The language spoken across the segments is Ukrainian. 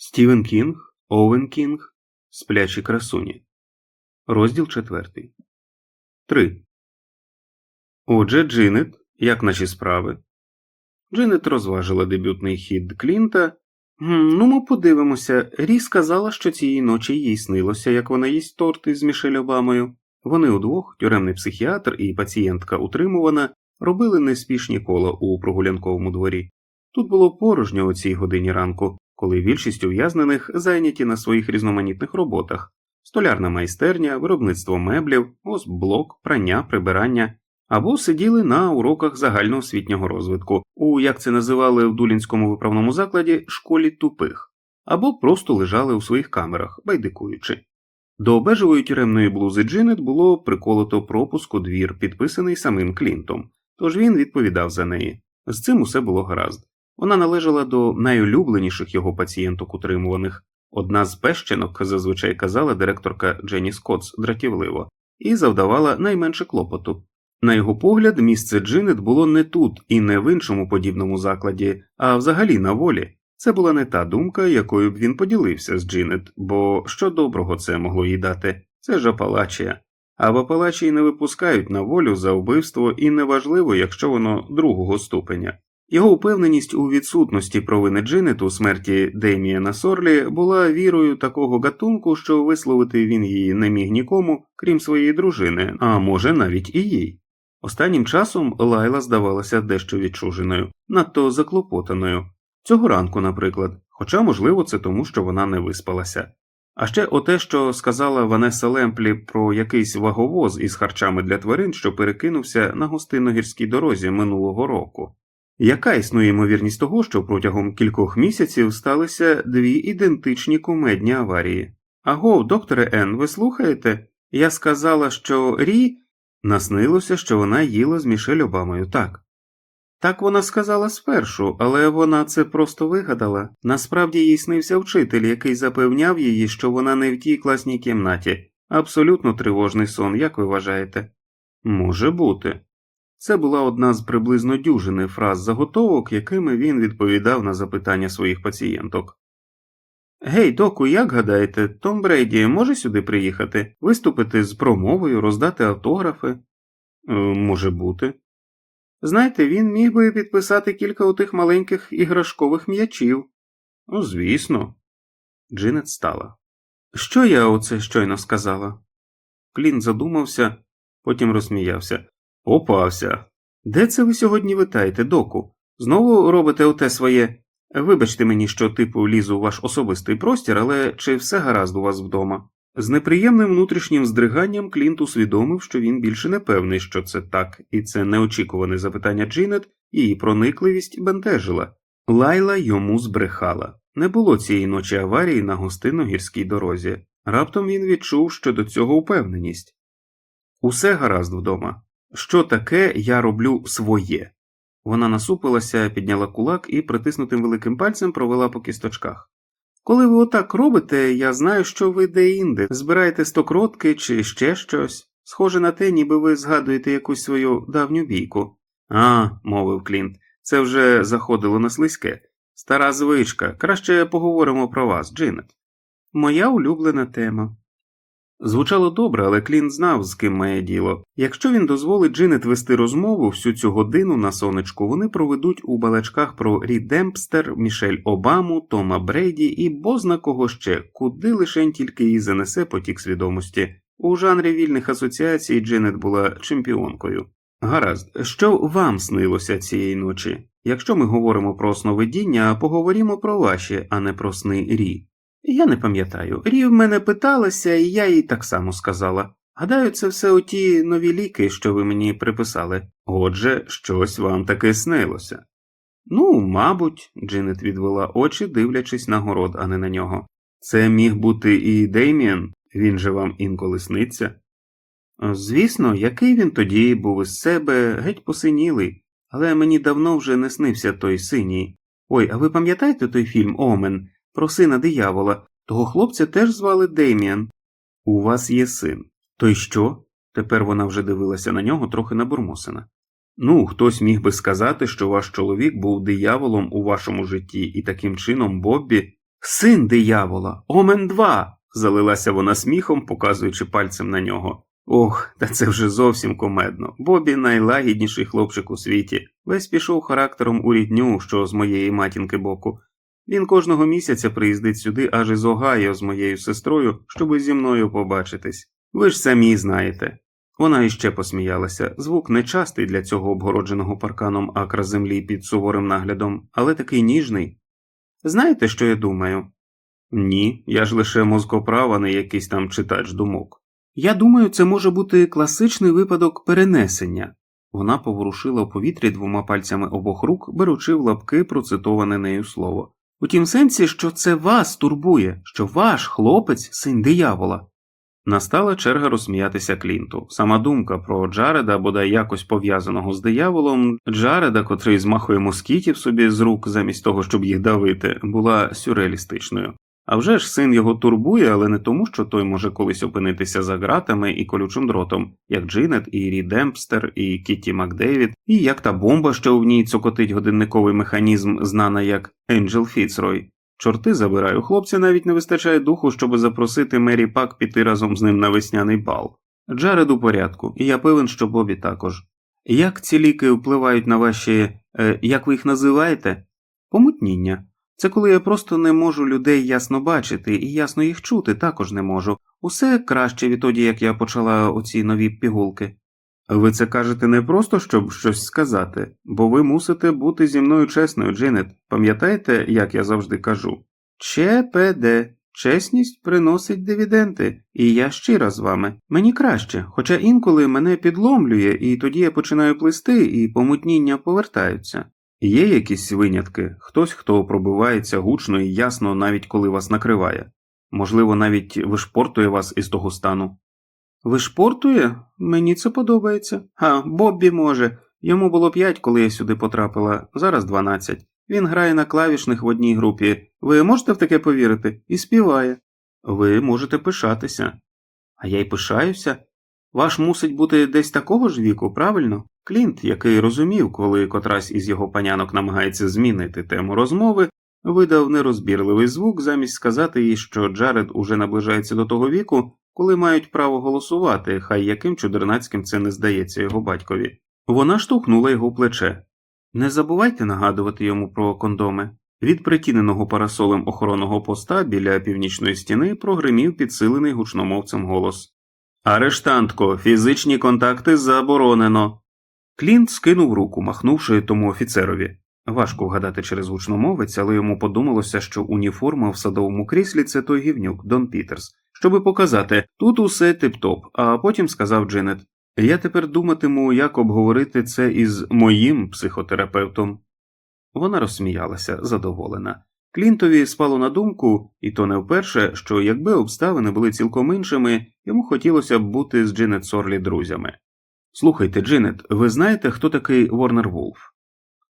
Стівен Кінг, Оуен Кінг, Сплячі красуні. Розділ четвертий. 3. Отже, Джинет, як наші справи? Джинет розважила дебютний хід Клінта. Ну, ми подивимося. Рі сказала, що цієї ночі їй снилося, як вона їсть торт із Мішель Обамою. Вони удвох, тюремний психіатр і пацієнтка утримувана, робили неспішні кола у прогулянковому дворі. Тут було порожньо о цій годині ранку, коли більшість ув'язнених зайняті на своїх різноманітних роботах столярна майстерня, виробництво меблів, блок, прання, прибирання, або сиділи на уроках загальноосвітнього розвитку, у як це називали в Дулінському виправному закладі школі тупих, або просто лежали у своїх камерах, байдикуючи. До бежевої тюремної блузи Джинет було приколото пропуск у двір, підписаний самим Клінтом, тож він відповідав за неї. З цим усе було гаразд. Вона належала до найулюбленіших його пацієнток утримуваних. Одна з пещенок, зазвичай казала директорка Дженні Скотс дратівливо, і завдавала найменше клопоту. На його погляд, місце Джинет було не тут і не в іншому подібному закладі, а взагалі на волі. Це була не та думка, якою б він поділився з Джинет, бо що доброго це могло їй дати? Це ж Апалачія. А в Апалачії не випускають на волю за вбивство і неважливо, якщо воно другого ступеня. Його упевненість у відсутності провини Джинет у смерті Деміана Сорлі була вірою такого гатунку, що висловити він її не міг нікому, крім своєї дружини, а може навіть і їй. Останнім часом Лайла здавалася дещо відчуженою, надто заклопотаною. Цього ранку, наприклад, хоча, можливо, це тому, що вона не виспалася. А ще оте, що сказала Ванеса Лемплі про якийсь ваговоз із харчами для тварин, що перекинувся на гостиногірській дорозі минулого року. Яка існує ймовірність того, що протягом кількох місяців сталися дві ідентичні кумедні аварії? Аго, докторе Н, ви слухаєте? Я сказала, що Рі наснилося, що вона їла з Мішель Обамою, так. Так вона сказала спершу, але вона це просто вигадала. Насправді їй снився вчитель, який запевняв її, що вона не в тій класній кімнаті. Абсолютно тривожний сон, як ви вважаєте? Може бути. Це була одна з приблизно дюжини фраз заготовок, якими він відповідав на запитання своїх пацієнток. Гей, доку, як гадаєте, Том Брейді може сюди приїхати, виступити з промовою, роздати автографи? Е, може бути. Знаєте, він міг би підписати кілька отих маленьких іграшкових м'ячів. Ну, звісно. Джинет стала. Що я оце щойно сказала? Клін задумався, потім розсміявся. Попався. Де це ви сьогодні витаєте, доку? Знову робите оте своє. Вибачте мені, що типу лізу у ваш особистий простір, але чи все гаразд у вас вдома? З неприємним внутрішнім здриганням Клінт усвідомив, що він більше не певний, що це так, і це неочікуване запитання Джинет, її проникливість бентежила. Лайла йому збрехала. Не було цієї ночі аварії на гостинно-гірській дорозі. Раптом він відчув щодо цього упевненість. Усе гаразд вдома. Що таке я роблю своє? Вона насупилася, підняла кулак і притиснутим великим пальцем провела по кісточках. Коли ви отак робите, я знаю, що ви де-інде, збираєте стокротки чи ще щось. Схоже на те, ніби ви згадуєте якусь свою давню бійку. А, мовив Клінт, це вже заходило на слизьке. Стара звичка. Краще поговоримо про вас, Джинет. Моя улюблена тема. Звучало добре, але Клін знав, з ким має діло. Якщо він дозволить Джинет вести розмову всю цю годину на сонечку, вони проведуть у балачках про Рі Демпстер, Мішель Обаму, Тома Брейді і бозна кого ще, куди лишень тільки її занесе потік свідомості. У жанрі вільних асоціацій Джинет була чемпіонкою. Гаразд, що вам снилося цієї ночі? Якщо ми говоримо про сновидіння, поговоримо про ваші, а не про сни Рі. Я не пам'ятаю. Рі в мене питалася, і я їй так само сказала. Гадаю, це все оті нові ліки, що ви мені приписали. Отже, щось вам таке снилося. Ну, мабуть, Джинет відвела очі, дивлячись на город, а не на нього. Це міг бути і Дейміан, він же вам інколи сниться. Звісно, який він тоді був із себе геть посинілий, але мені давно вже не снився той синій. Ой, а ви пам'ятаєте той фільм Омен? Про сина диявола, того хлопця теж звали Деміан. У вас є син. То й що? Тепер вона вже дивилася на нього трохи набурмосена. Ну, хтось міг би сказати, що ваш чоловік був дияволом у вашому житті, і таким чином Боббі. Син диявола, Омен 2 залилася вона сміхом, показуючи пальцем на нього. Ох, та це вже зовсім комедно. Бобі найлагідніший хлопчик у світі. Весь пішов характером у рідню, що з моєї матінки боку. Він кожного місяця приїздить сюди аж із Огайо з моєю сестрою, щоби зі мною побачитись. Ви ж самі знаєте. Вона іще посміялася. Звук нечастий для цього обгородженого парканом акра землі під суворим наглядом, але такий ніжний. Знаєте, що я думаю? Ні, я ж лише мозкоправ, а не якийсь там читач думок. Я думаю, це може бути класичний випадок перенесення. Вона поворушила у повітрі двома пальцями обох рук, беручи в лапки процитоване нею слово. У тім сенсі, що це вас турбує, що ваш хлопець син диявола. Настала черга розсміятися Клінту. Сама думка про Джареда, бодай якось пов'язаного з дияволом, Джареда, котрий змахує москітів собі з рук замість того, щоб їх давити, була сюрреалістичною. А вже ж син його турбує, але не тому, що той може колись опинитися за ґратами і колючим дротом, як Джинет, і Рі Демпстер, і Кітті Макдейвід, і як та бомба, що в ній цокотить годинниковий механізм, знана як Енджел Фіцрой. Чорти забираю, хлопця навіть не вистачає духу, щоб запросити Мері Пак піти разом з ним на весняний бал. Джаред у порядку, і я певен, що Бобі також. Як ці ліки впливають на ваші, е, як ви їх називаєте? Помутніння. Це коли я просто не можу людей ясно бачити і ясно їх чути також не можу. Усе краще відтоді, як я почала оці нові пігулки. Ви це кажете не просто, щоб щось сказати, бо ви мусите бути зі мною чесною, Джинет. Пам'ятаєте, як я завжди кажу? ЧПД. Чесність приносить дивіденти, і я щира з вами. Мені краще, хоча інколи мене підломлює, і тоді я починаю плисти, і помутніння повертаються. Є якісь винятки, хтось, хто пробивається гучно і ясно, навіть коли вас накриває. Можливо, навіть вишпортує вас із того стану. Вишпортує? Мені це подобається. А, Боббі може. Йому було п'ять, коли я сюди потрапила, зараз дванадцять. Він грає на клавішних в одній групі. Ви можете в таке повірити? І співає. Ви можете пишатися. А я й пишаюся. Ваш мусить бути десь такого ж віку, правильно? Клінт, який розумів, коли котрась із його панянок намагається змінити тему розмови, видав нерозбірливий звук замість сказати їй, що Джаред уже наближається до того віку, коли мають право голосувати, хай яким чудернацьким це не здається його батькові. Вона штовхнула його плече. Не забувайте нагадувати йому про кондоми. Від притіненого парасолем охоронного поста біля північної стіни прогримів підсилений гучномовцем голос. Арештантко, фізичні контакти заборонено. Клінт скинув руку, махнувши тому офіцерові. Важко вгадати через гучномовець, але йому подумалося, що уніформа в садовому кріслі це той гівнюк Дон Пітерс, щоби показати тут усе тип-топ, а потім сказав Джинет Я тепер думатиму, як обговорити це із моїм психотерапевтом. Вона розсміялася, задоволена. Клінтові спало на думку, і то не вперше, що якби обставини були цілком іншими, йому хотілося б бути з Джинет Сорлі друзями. Слухайте, Джинет, ви знаєте, хто такий Ворнер Вулф?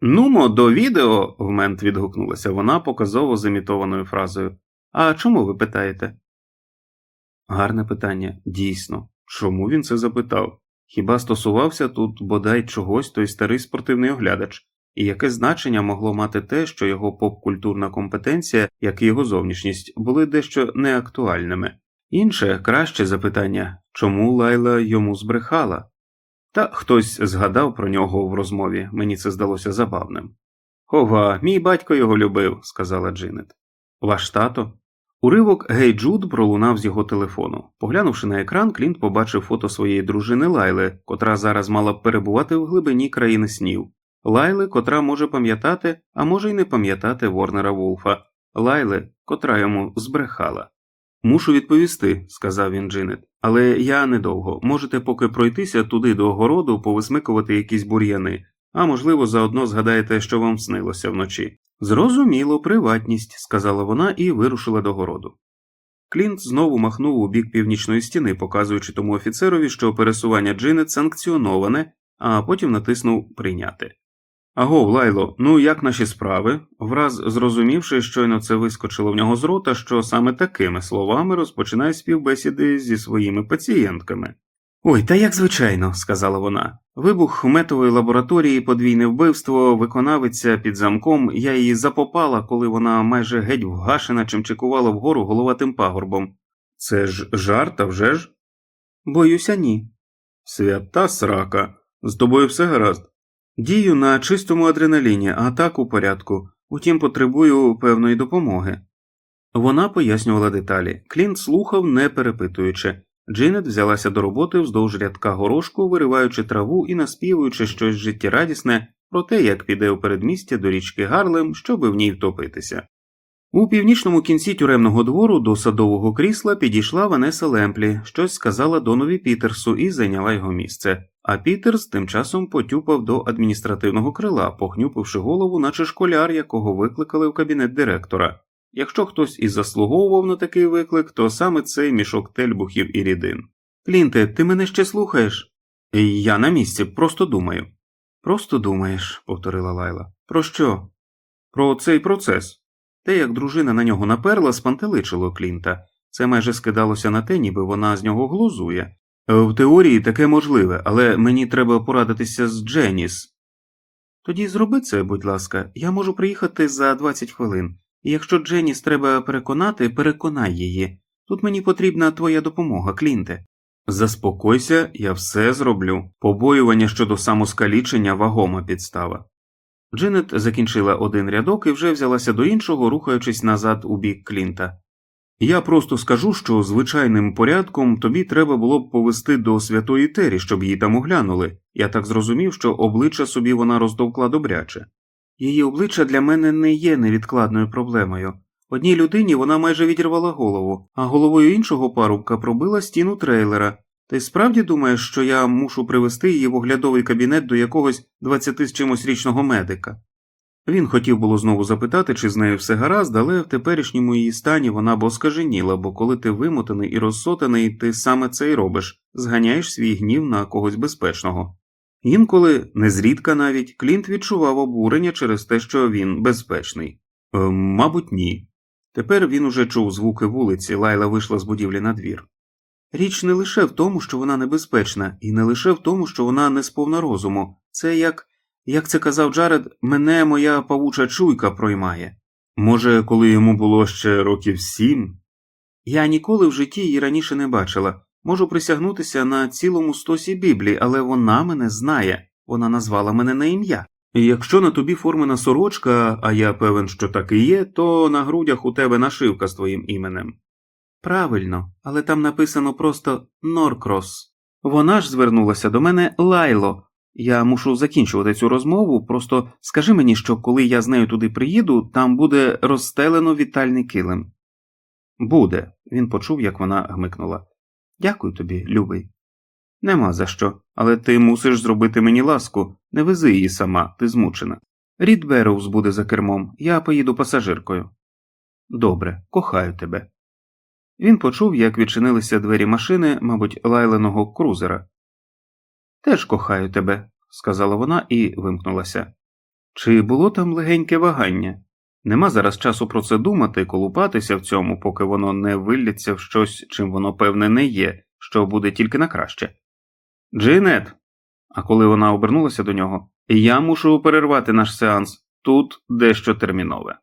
Нумо, до відео. вмент відгукнулася вона показово зімітованою фразою. А чому ви питаєте? Гарне питання, дійсно. Чому він це запитав? Хіба стосувався тут бодай чогось той старий спортивний оглядач, і яке значення могло мати те, що його попкультурна компетенція, як і його зовнішність, були дещо неактуальними? Інше краще запитання чому Лайла йому збрехала? Та хтось згадав про нього в розмові, мені це здалося забавним. Ова, мій батько його любив, сказала Джинет. Ваш тато? Уривок Гей Джуд пролунав з його телефону. Поглянувши на екран, Клінт побачив фото своєї дружини Лайли, котра зараз мала б перебувати в глибині країни снів. Лайли, котра може пам'ятати, а може й не пам'ятати Ворнера Вулфа, Лайли, котра йому збрехала. Мушу відповісти, сказав він Джинет, але я недовго. Можете поки пройтися туди до огороду, повисмикувати якісь бур'яни, а можливо, заодно згадаєте, що вам снилося вночі. Зрозуміло, приватність, сказала вона і вирушила до городу. Клінт знову махнув у бік північної стіни, показуючи тому офіцерові, що пересування Джинет санкціоноване, а потім натиснув прийняти. Аго, Лайло, ну як наші справи? Враз зрозумівши, щойно це вискочило в нього з рота, що саме такими словами розпочинає співбесіди зі своїми пацієнтками. Ой, та як звичайно, сказала вона. Вибух метової лабораторії, подвійне вбивство, виконавиця під замком, я її запопала, коли вона майже геть вгашена чимчикувала вгору головатим пагорбом. Це ж жарт, а вже ж? Боюся, ні. Свята срака. З тобою все гаразд. Дію на чистому адреналіні, а так у порядку. Утім, потребую певної допомоги. Вона пояснювала деталі. Клінт слухав, не перепитуючи. Джинет взялася до роботи вздовж рядка горошку, вириваючи траву і наспівуючи щось життєрадісне про те, як піде у передмістя до річки Гарлем, щоби в ній втопитися. У північному кінці тюремного двору до садового крісла підійшла Ванеса Лемплі, щось сказала Донові Пітерсу і зайняла його місце. А Пітерс тим часом потюпав до адміністративного крила, похнюпивши голову, наче школяр, якого викликали в кабінет директора. Якщо хтось і заслуговував на такий виклик, то саме цей мішок тельбухів і рідин. Клінте, ти мене ще слухаєш? Я на місці, просто думаю. Просто думаєш, повторила Лайла. Про що? Про цей процес. Те, як дружина на нього наперла, спантеличило Клінта. Це майже скидалося на те, ніби вона з нього глузує. В теорії таке можливе, але мені треба порадитися з Дженіс. Тоді зроби це, будь ласка, я можу приїхати за 20 хвилин. І якщо Дженіс треба переконати, переконай її. Тут мені потрібна твоя допомога, Клінте. Заспокойся, я все зроблю. Побоювання щодо самоскалічення вагома підстава. Джинет закінчила один рядок і вже взялася до іншого, рухаючись назад у бік Клінта. Я просто скажу, що звичайним порядком тобі треба було б повести до святої Тері, щоб її там оглянули. Я так зрозумів, що обличчя собі вона роздовкла добряче. Її обличчя для мене не є невідкладною проблемою. Одній людині вона майже відірвала голову, а головою іншого парубка пробила стіну трейлера. Ти справді думаєш, що я мушу привести її в оглядовий кабінет до якогось двадцяти з чимось річного медика? Він хотів було знову запитати, чи з нею все гаразд, але в теперішньому її стані вона б оскаженіла, бо коли ти вимотаний і розсотаний, ти саме це й робиш зганяєш свій гнів на когось безпечного. Інколи, незрідка навіть, Клінт відчував обурення через те, що він безпечний. Е, мабуть, ні. Тепер він уже чув звуки вулиці, Лайла вийшла з будівлі на двір. Річ не лише в тому, що вона небезпечна, і не лише в тому, що вона не сповна розуму. Це як, як це казав Джаред, мене моя павуча чуйка проймає. Може, коли йому було ще років сім? Я ніколи в житті її раніше не бачила. Можу присягнутися на цілому стосі Біблії, але вона мене знає, вона назвала мене на ім'я. Якщо на тобі формена сорочка, а я певен, що так і є, то на грудях у тебе нашивка з твоїм іменем. Правильно, але там написано просто Норкрос. Вона ж звернулася до мене Лайло. Я мушу закінчувати цю розмову, просто скажи мені, що коли я з нею туди приїду, там буде розстелено вітальний килим. Буде, він почув, як вона гмикнула. Дякую тобі, любий. Нема за що, але ти мусиш зробити мені ласку, не вези її сама, ти змучена. Рід Берроуз буде за кермом, я поїду пасажиркою. Добре, кохаю тебе. Він почув, як відчинилися двері машини, мабуть, лайленого крузера. Теж кохаю тебе, сказала вона і вимкнулася. Чи було там легеньке вагання? Нема зараз часу про це думати, колупатися в цьому, поки воно не вилляться в щось, чим воно певне не є, що буде тільки на краще. Джинет. А коли вона обернулася до нього, я мушу перервати наш сеанс тут дещо термінове.